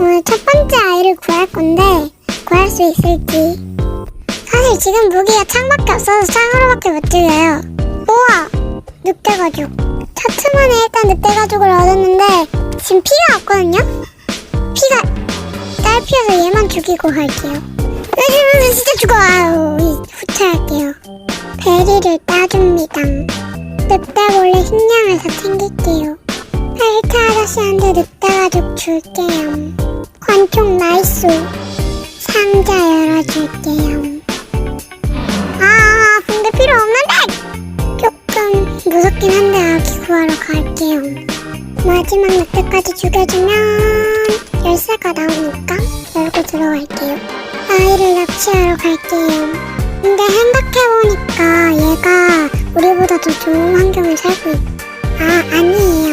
오늘 첫 번째 아이를 구할 건데 구할 수 있을지. 사실 지금 무기가 창밖에 없어서 창으로밖에 못 죽여요. 우와! 늑대가죽. 차트만에 일단 늑대가죽을 얻었는데 지금 피가 없거든요? 피가 딸피여서 얘만 죽이고 갈게요. 으으으 진짜 죽어! 아유 후퇴할게요. 베리를 따줍니다. 늑대 몰래 식량을 다 챙길게요. 헬타 아저씨한테 늑대 가죽 줄게요. 관총 나이스 상자 열어줄게요. 아 붕대 필요 없는데! 조금 무섭긴 한데 아기 구하러 갈게요. 마지막 늑대까지 죽여주면 열쇠가 나오니까 열고 들어갈게요. 아이를 납치하러 갈게요. 근데 생각해보니까 얘가 우리보다 더 좋은 환경을 살고 있... 아 아니에요